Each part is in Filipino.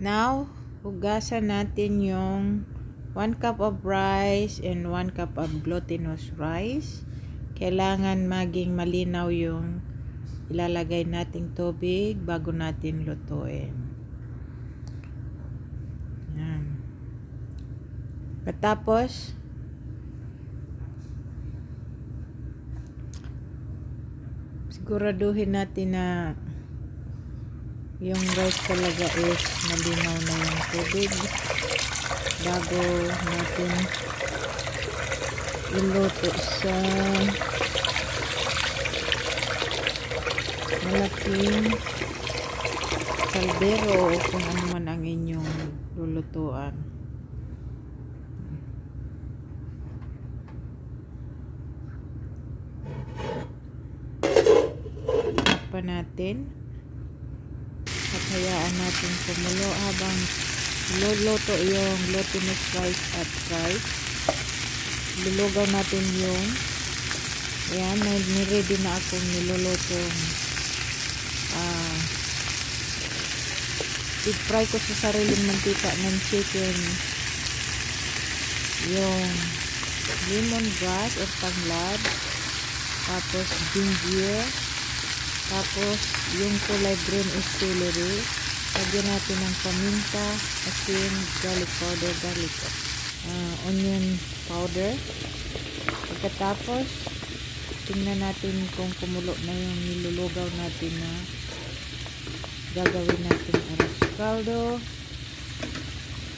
Now, hugasan natin yung 1 cup of rice and 1 cup of glutinous rice. Kailangan maging malinaw yung ilalagay nating tubig bago natin lutuin. Yan. Katapos, siguraduhin natin na yung rice talaga is malinaw na yung tubig bago natin iluto sa malaking kaldero o kung ano man ang inyong lulutuan. pa natin at hayaan natin kumulo habang luluto yung glutinous rice at rice. Lulugaw natin yung ayan, may niready na akong niluluto. Ah deep fry ko sa sariling mantika ng chicken. Yung lemon grass or tanglad. Tapos ginger tapos, yung kulay green is celery. Lagyan natin ng paminta, asin, garlic powder, garlic, uh, onion powder. Pagkatapos, tingnan natin kung kumulo na yung nilulugaw natin na gagawin natin aras caldo.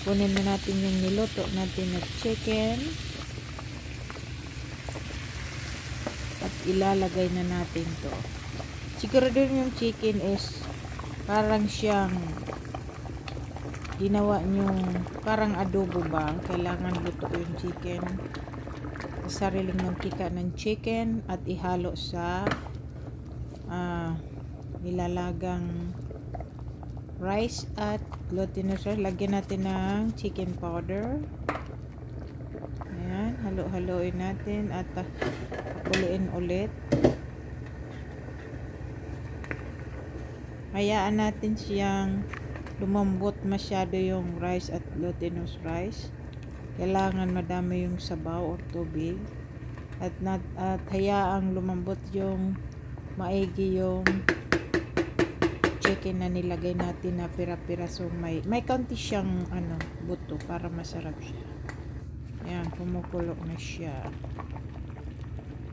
Kunin na natin yung niluto natin na chicken. At ilalagay na natin to siguro din yung chicken is parang siyang ginawa nyong parang adobo ba? Kailangan luto yung chicken. Sa sariling mantika ng chicken at ihalo sa uh, nilalagang rice at glutinous rice lagyan natin ng chicken powder. Ayan halo-haloin natin at uh, uliin ulit hayaan natin siyang lumambot masyado yung rice at glutinous rice. Kailangan madami yung sabaw o tubig. At, nat, at hayaang lumambot yung maigi yung chicken na nilagay natin na pira-pira so may may kaunti siyang ano buto para masarap siya. Yan kumukulo na siya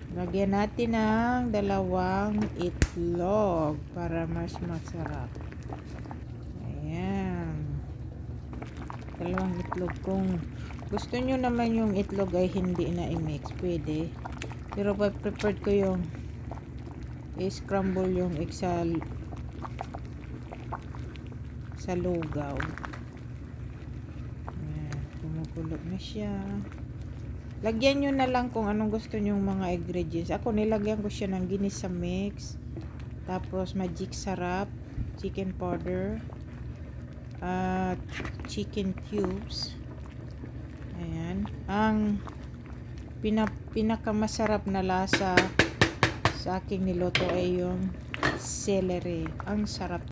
Lagyan natin ng dalawang itlog para mas masarap. Ayan. Dalawang itlog. Kung gusto nyo naman yung itlog ay hindi na i-mix, pwede. Pero preferred ko yung i-scramble yung egg sa, lugaw. Ayan. Kumukulo na siya. Lagyan nyo na lang kung anong gusto nyong mga ingredients. Ako nilagyan ko siya ng ginisa mix. Tapos magic sarap, chicken powder, at chicken cubes. Ayan. Ang pina, pinakamasarap na lasa sa aking niluto ay yung celery. Ang sarap